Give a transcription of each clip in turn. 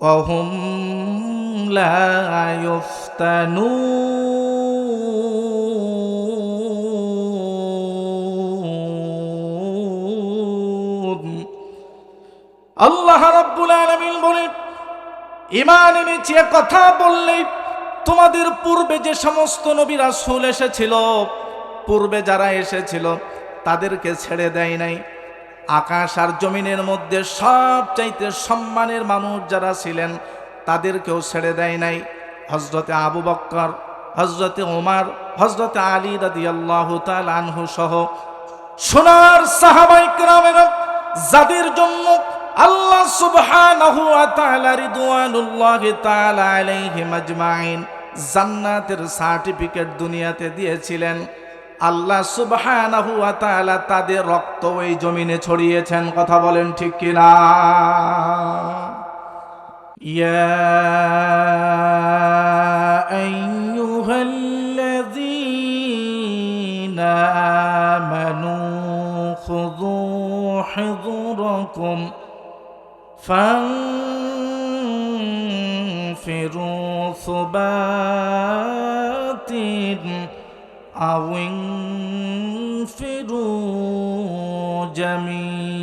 وهم لا يفتنون আল্লাহ রাব্বুল আলামিন বলেন ইমান এনেছি এ কথা বললেই তোমাদের পূর্বে যে সমস্ত নবী রাসূল এসেছিল পূর্বে যারা এসেছিল তাদেরকে ছেড়ে দেয় নাই আকাশ আর জমিনের মধ্যে সব চাইতে সম্মানের মানুষ যারা ছিলেন, তাদেরকেও ছেড়ে দেয় নাই। হজরতে আবু বক্কর হজরতে ওমার হজরতে আলী রাদি আল্লাহ আনহু সহ সোনার সাহাবাই গ্রামের যাদের জন্য আল্লাহ সুবহানাহু ওয়া তাআলা রিদওয়ানুল্লাহি তাআলা আলাইহিম আজমাইন জান্নাতের সার্টিফিকেট দুনিয়াতে দিয়েছিলেন। আল্লাহ সুবহানাহু তাদের রক্ত ওই জমিনে ছড়িয়েছেন কথা বলেন ঠিক কিনা? না ইয়া সুবা أو انفروا جميعا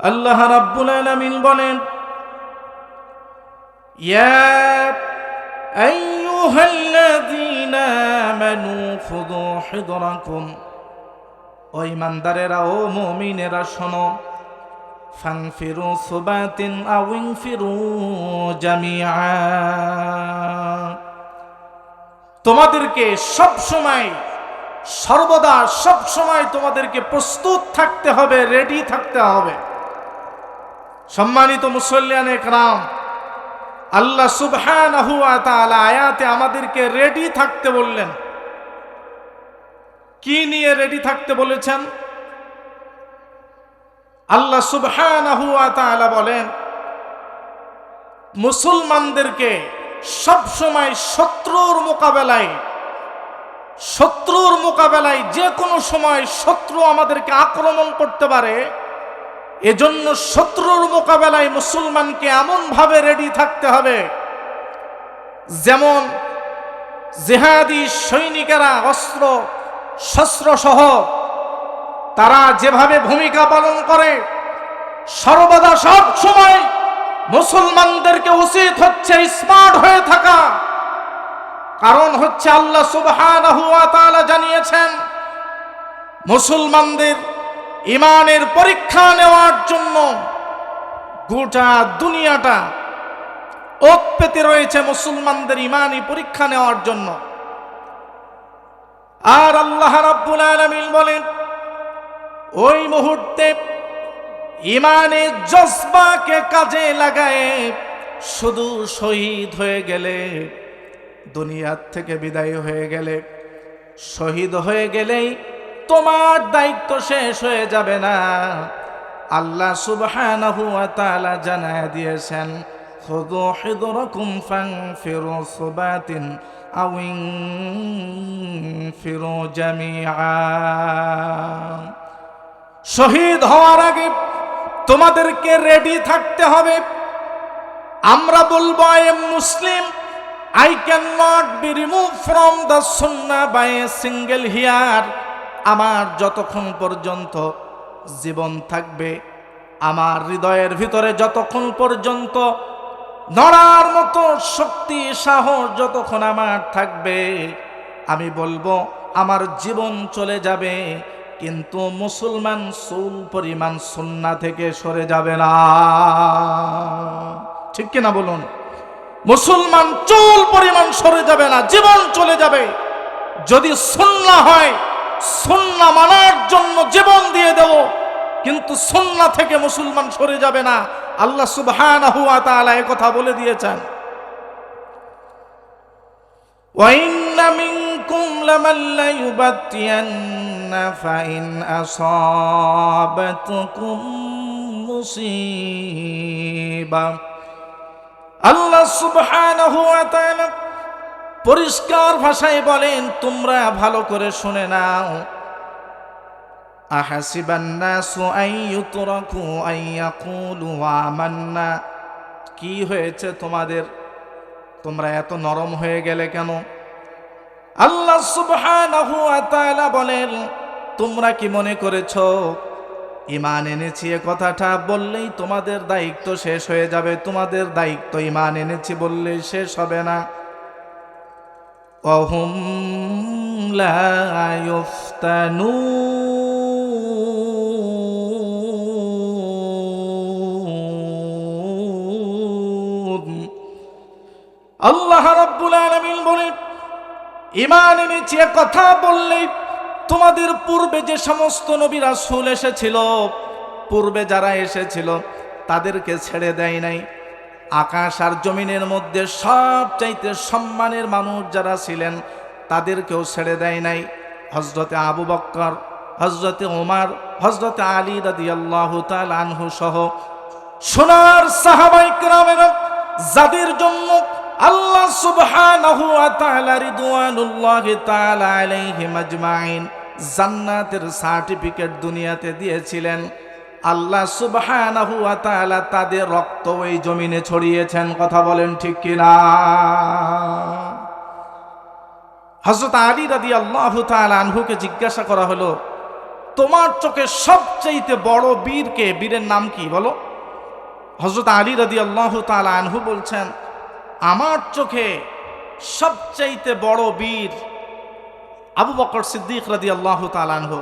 আল্লাহ রাব্বুল আলামিন বলেন ইয়া আইয়ুহাল্লাযীনা আমানু খুযু হিদরাকুম ও ইমানদারেরা ও মুমিনেরা শোনো সুবাতিন আও ইনফিরু জামিআ। তোমাদেরকে সব সময়, সর্বদা সব সময় তোমাদেরকে প্রস্তুত থাকতে হবে, রেডি থাকতে হবে। সম্মানিত মুসল্লিয়ান একরাম, আল্লাহ তাআলা আয়াতে আমাদেরকে রেডি থাকতে বললেন। কি নিয়ে রেডি থাকতে বলেছেন? আল্লাহ সুবহানাহু ওয়া বলেন, মুসলমানদেরকে সব সময় শত্রুর মোকাবেলায় শত্রুর মোকাবেলায় যে কোনো সময় শত্রু আমাদেরকে আক্রমণ করতে পারে, এজন্য শত্রুর মোকাবেলায় মুসলমানকে এমনভাবে রেডি থাকতে হবে, যেমন জেহাদি সৈনিকেরা অস্ত্র শস্ত্র সহ তারা যেভাবে ভূমিকা পালন করে, সর্বদা সব সময় মুসলমানদেরকে উচিত হচ্ছে স্মার্ট হয়ে থাকা। কারণ হচ্ছে আল্লাহ সুবহানাহু ওয়া জানিয়েছেন, মুসলমানদের ইমানের পরীক্ষা নেওয়ার জন্য গোটা দুনিয়াটা ওত পেতে রয়েছে মুসলমানদের ইমানই পরীক্ষা নেওয়ার জন্য। আর আল্লাহ রাব্বুল আলামিন বলেন ওই মুহূর্তে ইমানের জজবাকে কাজে লাগায় শুধু শহীদ হয়ে গেলে, দুনিয়ার থেকে বিদায় হয়ে গেলে, শহীদ হয়ে গেলেই তোমার দায়িত্ব শেষ হয়ে যাবে না। আল্লাহ সুবহানাহু জানায় দিয়েছেন, খুযু হিদরাকুম শহীদ হওয়ার আগে তোমাদেরকে রেডি থাকতে হবে। আমরা বলব I am Muslim I can not be remove from the Sunnah by a single hair আমার যতক্ষণ পর্যন্ত জীবন থাকবে, আমার হৃদয়ের ভিতরে যতক্ষণ পর্যন্ত নড়ার মতো শক্তি, সাহস যতক্ষণ আমার থাকবে, আমি বলব, আমার জীবন চলে যাবে কিন্তু মুসলমান চুল পরিমাণ সন্না থেকে সরে যাবে না। ঠিক কিনা বলুন? মুসলমান চুল পরিমাণ সরে যাবে না, জীবন চলে যাবে। যদি সন্না হয়, সন্না মানার জন্য জীবন দিয়ে দেব, কিন্তু সন্না থেকে মুসলমান সরে যাবে না। আল্লাহ সুবহান কথা বলে দিয়েছেন। ওয়াইন্না مِنكُمْ لَمَن لَّيُبَطِّئَنَّ فَإِنْ أَصَابَتْكُم مُّصِيبَةٌ আল্লাহ সুবহানাহু ওয়া তাআলা পরিষ্কার ভাষায় বলেন তোমরা ভালো করে শুনে নাও أحسب الناس أن يتركوا أن يقولوا آمنا কি হয়েছে তোমাদের তোমরা এত নরম হয়ে গেলে কেন আল্লাহ সুবহানাহু ওয়া তাআলা বলেন, তোমরা কি মনে করেছ ইমান এনেছি এ কথাটা বললেই তোমাদের দায়িত্ব শেষ হয়ে যাবে, তোমাদের দায়িত্ব ইমান এনেছি বললেই শেষ হবে না? অহুম লায়ুফতানু আল্লাহ রাব্বুল ইমান এনেছি, কথা বললেই তোমাদের পূর্বে যে সমস্ত নবী রাসূল এসেছিল, পূর্বে যারা এসেছিল, তাদেরকে ছেড়ে দেয় নাই। আকাশ আর জমিনের মধ্যে সব চাইতে সম্মানের মানুষ যারা ছিলেন, তাদেরকেও ছেড়ে দেয় নাই। হজরতে আবু বক্কর হজরতে ওমার হজরতে আলী রাদি আল্লাহ সহ সোনার সাহাবাই ক্রামেরা যাদের জন্য আল্লাহ সুবহানাহু ওয়া তাআলা রিদওয়ানুল্লাহি তাআলা আলাইহিম আজমাইন জান্নাতের সার্টিফিকেট দুনিয়াতে দিয়েছিলেন। আল্লাহ সুবহানাহু ওয়া তাআলা তাদের রক্ত ওই জমিনে ছড়িয়েছেন, কথা বলেন ঠিক কিনা? হযরত আলী রাদিয়াল্লাহু তাআলা আনহুকে জিজ্ঞাসা করা হলো, তোমার চোখে সবচেয়ে বড় বীর কে? বীরের নাম কি বলো? হযরত আলী রাদিয়াল্লাহু তাআলা আনহু বলছেন আমার চোখে সবচাইতে বড় বীর আবু বকর সিদ্দিক রাদি আল্লাহ তালানহু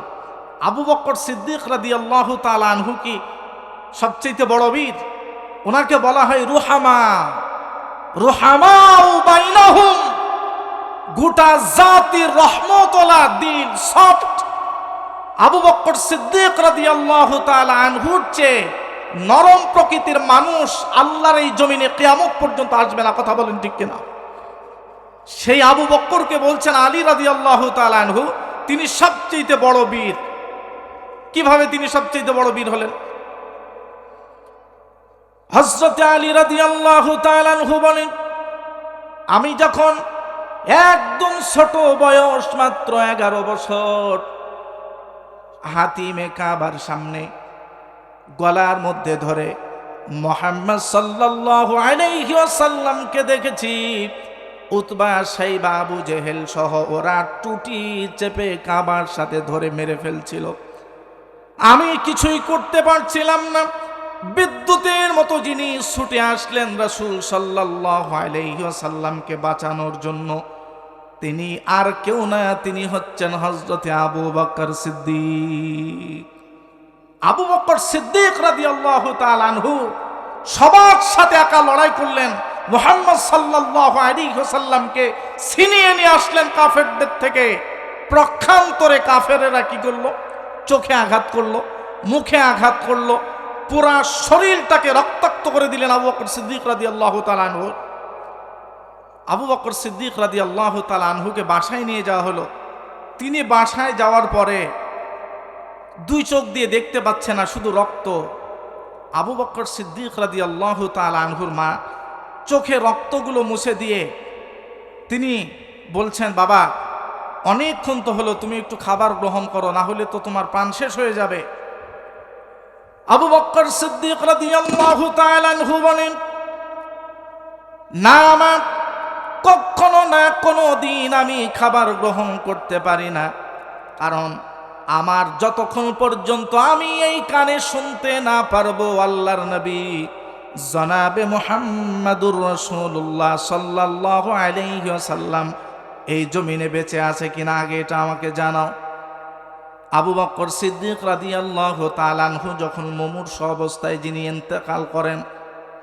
আবু বকর সিদ্দিক রাদি আল্লাহ তালানহু কি সবচাইতে বড় বীর? ওনাকে বলা হয় রুহামা। রুহামা বাইনাহুম। গোটা জাতির রহমতলা দিল সফট। আবু বক্কর সিদ্দিক রাদি আল্লাহ আনহুর চেয়ে নরম প্রকৃতির মানুষ আল্লাহর এই জমিনে কেয়ামত পর্যন্ত আসবে না, কথা বলেন ঠিক কিনা? সেই আবু বক্করকে বলছেন, আলী রাদি আল্লাহ আনহু, তিনি সবচেয়ে বড় বীর। কীভাবে তিনি সবচেয়ে বড় বীর হলেন? হজরত আলী রাদি আল্লাহ আনহু বলেন, আমি যখন একদম ছোট বয়স মাত্র এগারো বছর হাতিমে কাবার সামনে গলার মধ্যে ধরে, মোহাম্মদ সাল্লাল্লাহু দেখেছি। উতবা, সাইবা, আবু জেহেল সহ ওরা টুটি চেপে কাবার সাথে ধরে মেরে ফেলছিল। আমি কিছুই করতে পারছিলাম না। বিদ্যুতের মতো যিনি ছুটে আসলেন রাসূল ওয়াসাল্লামকে বাঁচানোর জন্য। তিনি আর কেউ না, তিনি হচ্ছেন হজরতে আবু বকর সিদ্দিক। আবু বকর সিদ্দিক রাদি আল্লাহ আনহু সবার সাথে একা লড়াই করলেন। মোহাম্মদ সাল্লাহ আলী হোসাল্লামকে ছিনিয়ে নিয়ে আসলেন কাফেরদের থেকে। প্রক্ষান্তরে কাফেরেরা কি করল? চোখে আঘাত করল, মুখে আঘাত করল, পুরা শরীরটাকে রক্তাক্ত করে দিলেন আবু বকর সিদ্দিক রাদি আল্লাহ আনহু। আবু বকর সিদ্দিক রাদি আল্লাহ আনহুকে বাসায় নিয়ে যাওয়া হলো। তিনি বাসায় যাওয়ার পরে দুই চোখ দিয়ে দেখতে পাচ্ছে না, শুধু রক্ত। আবু বক্কর সিদ্দিক রাদি আল্লাহ তাল আনহুর মা চোখে রক্তগুলো মুছে দিয়ে তিনি বলছেন, বাবা, অনেকক্ষণ তো হলো, তুমি একটু খাবার গ্রহণ করো, না হলে তো তোমার প্রাণ শেষ হয়ে যাবে। আবু বক্কর সিদ্দিক রাদি আল্লাহ তাল আনহু বলেন, না আমার কখনো না কোনো দিন আমি খাবার গ্রহণ করতে পারি না, কারণ আমার যতক্ষণ পর্যন্ত আমি এই কানে শুনতে না পারব আল্লাহর নবী, জনাবে মোহাম্মদুর রসুল্লাহ সাল্লাহ আলাইসাল্লাম এই জমিনে বেঁচে আছে কিনা আগে এটা আমাকে জানাও। আবু বক্কর সিদ্দিক রাদি আল্লাহ তালানহু যখন মুমূর্ষ অবস্থায় যিনি ইন্তেকাল করেন,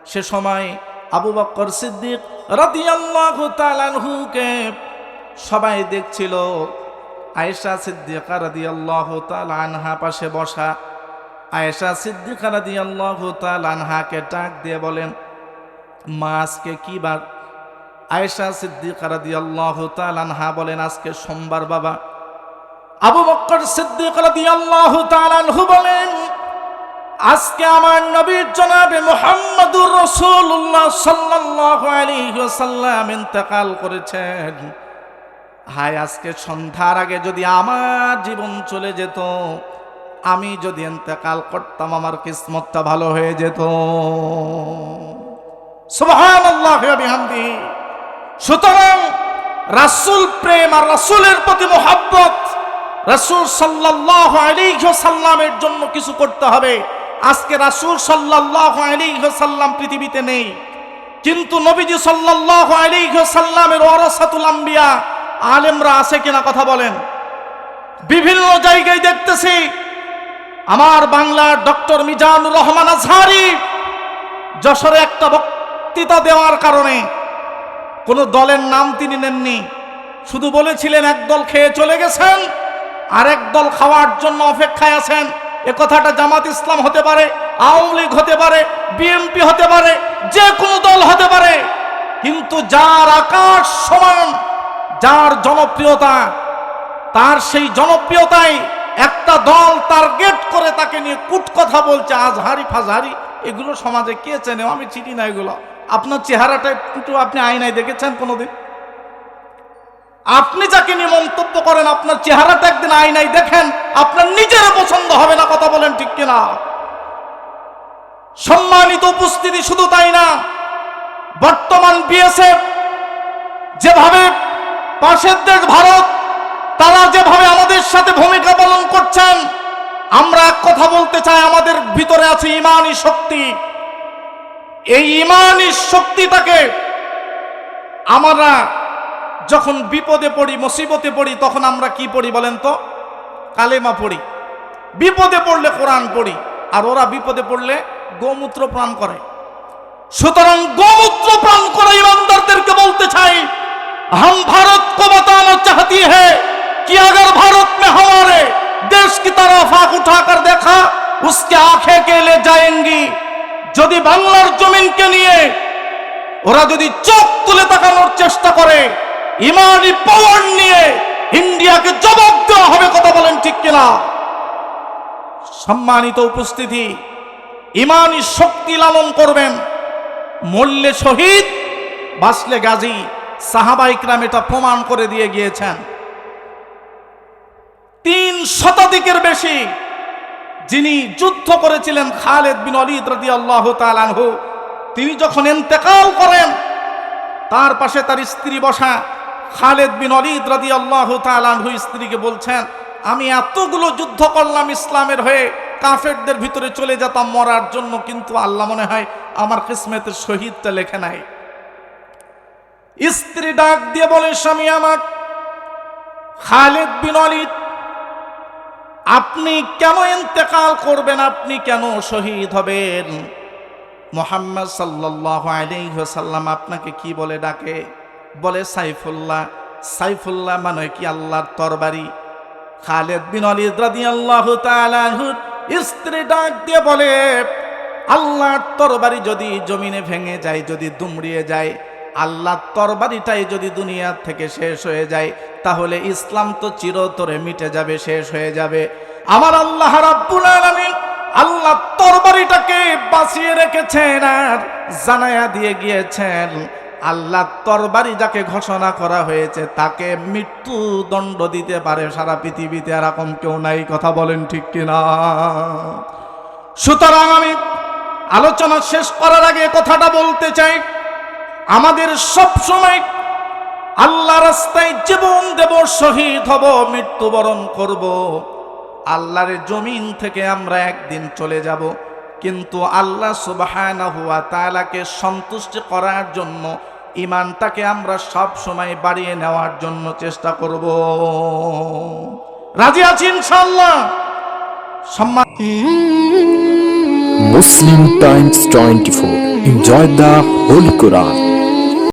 সে সময় আবু বক্কর সিদ্দিক রাদি আল্লাহ তালানহুকে সবাই দেখছিল আয়েশা সিদ্দিকা রাদি আল্লাহ আনহা পাশে বসা। আয়েশা সিদ্দিকা রাদি আল্লাহ আনহাকে ডাক দিয়ে বলেন, মা, আজকে কি বার? আয়েশা সিদ্দিকা রাদি আল্লাহ আনহা বলেন, আজকে সোমবার, বাবা। আবু বক্কর সিদ্দিক রাদি আল্লাহ আনহু বলেন, আজকে আমার নবীর জনাবে মোহাম্মদুর রসুল্লাহ সাল্লাল্লাহু আলাইহি ওয়াসাল্লাম ইন্তেকাল করেছেন। হায়, আজকে সন্ধ্যার আগে যদি আমার জীবন চলে যেত, আমি যদি এতেকাল করতাম, আমার কিসমতটা ভালো হয়ে যেত। সুতরাং রাসূল প্রেম আর রাসূলের প্রতি মোহাব্বত, রাসূল আলাইহি সাল্লামের জন্য কিছু করতে হবে। আজকে রাসূল আলাইহি সাল্লাম পৃথিবীতে নেই। কিন্তু নবীজি আলাইহি সাল্লামের ওয়ারাসাতুল আম্বিয়া আলেমরা আছে কিনা কথা বলেন। বিভিন্ন জায়গায় দেখতেছি, আমার বাংলার ডক্টর মিজানুর রহমান আজহারি যশোরে একটা বক্তৃতা দেওয়ার কারণে কোনো দলের নাম তিনি নেননি। শুধু বলেছিলেন একদল খেয়ে চলে গেছেন আর দল খাওয়ার জন্য অপেক্ষায় আছেন। এ কথাটা জামাত ইসলাম হতে পারে, আওয়ামী লীগ হতে পারে, বিএনপি হতে পারে, যে কোনো দল হতে পারে। কিন্তু যার আকাশ সমান যার জনপ্রিয়তা, তার সেই জনপ্রিয়তায় একটা দল টার্গেট করে তাকে নিয়ে কুট কথা বলছে, আজহারি ফাজহারি। এগুলো সমাজে কে চেনে? আমি চিনি না এগুলো। আপনার চেহারাটা একটু আপনি আয়নায় দেখেছেন কোনোদিন? আপনি যাকে নিয়ে মন্তব্য করেন, আপনার চেহারাটা একদিন আয়নায় দেখেন, আপনার নিজের পছন্দ হবে না কথা বলেন ঠিক কিনা? সম্মানিত উপস্থিতি শুধু তাই না, বর্তমান বিএসএফ যেভাবে পাশের দেশ ভারত, তারা যেভাবে আমাদের সাথে ভূমিকা পালন করছেন, আমরা এক কথা বলতে চাই, আমাদের ভিতরে আছে ইমানি শক্তি। এই ইমানি শক্তিটাকে আমরা যখন বিপদে পড়ি, মুসিবতে পড়ি, তখন আমরা কি পড়ি বলেন তো? কালেমা পড়ি। বিপদে পড়লে কোরআন পড়ি, আর ওরা বিপদে পড়লে গোমূত্র প্রাণ করে। সুতরাং গোমূত্র প্রাণ করে ইমানদারদেরকে বলতে চাই हम भारत को बताना चाहती है कि अगर भारत में हमारे देश की तरफ आंख उठाकर देखा उसके आंखें के ले जाएंगी যদি বাংলার জমিনকে নিয়ে ওরা যদি চোখ তুলে তাকানোর চেষ্টা করে ইমানি পাওয়ার নিয়ে ইন্ডিয়াকে জবাব দেওয়া হবে কথা বলেন ঠিক কিনা সম্মানিত উপস্থিতি ইমানি শক্তি লালন করবেন মরলে শহীদ বাসলে গাজী সাহাবা ইকরাম এটা প্রমাণ করে দিয়ে গিয়েছেন। তিন শতাধিকের বেশি যিনি যুদ্ধ করেছিলেন খালেদ বিন অলিদ রাদি আল্লাহ তালানহু তিনি যখন এন্তেকাল করেন, তার পাশে তার স্ত্রী বসা, খালেদ বিন অলিদ রাদি আল্লাহ তালানহু স্ত্রীকে বলছেন, আমি এতগুলো যুদ্ধ করলাম ইসলামের হয়ে, কাফেরদের ভিতরে চলে যেতাম মরার জন্য, কিন্তু আল্লাহ মনে হয় আমার কিসমেতের শহীদটা লেখে নাই। স্ত্রী ডাক দিয়ে বলে, স্বামী আমার, খালেদ বিন অলিদ আপনি কেন ইন্তেকাল করবেন? আপনি কেন শহীদ হবেন? মোহাম্মদ সাল্লাহ আপনাকে কি বলে ডাকে? বলে, সাইফুল্লাহ সাইফুল্লাহ মানে কি আল্লাহর তরবারি? খালেদ বিন অলিদ তাআলা আনহুর স্ত্রী ডাক দিয়ে বলে, আল্লাহর তরবারি যদি জমিনে ভেঙে যায়, যদি দুমড়িয়ে যায় আল্লাহর তরবারিটাই যদি দুনিয়া থেকে শেষ হয়ে যায়, তাহলে ইসলাম তো চিরতরে মিটে যাবে, শেষ হয়ে যাবে। আমার আল্লাহ রাব্বুল আলামিন আল্লাহ তরবারিটাকে বাঁচিয়ে রেখেছেন আর জানায়া দিয়ে গিয়েছেন। আল্লাহ তরবারি যাকে ঘোষণা করা হয়েছে, তাকে মৃত্যু দণ্ড দিতে পারে সারা পৃথিবীতে এরকম কেউ নাই। কথা বলেন ঠিক কিনা? সুতরাং আমি আলোচনা শেষ করার আগে কথাটা বলতে চাই আমাদের সব সময় আল্লাহ রাস্তায় জীবন দেব, শহীদ হব, মৃত্যুবরণ করব আল্লাহর জমিন থেকে আমরা একদিন চলে যাব কিন্তু আল্লাহ সুবহানাহু ওয়া তাআলাকে সন্তুষ্ট করার জন্য ইমানটাকে আমরা সব সময় বাড়িয়ে নেওয়ার জন্য চেষ্টা করব রাজি আছি ইনশাআল্লাহ সম্মান Muslim Times 24. Enjoy the Holy Quran.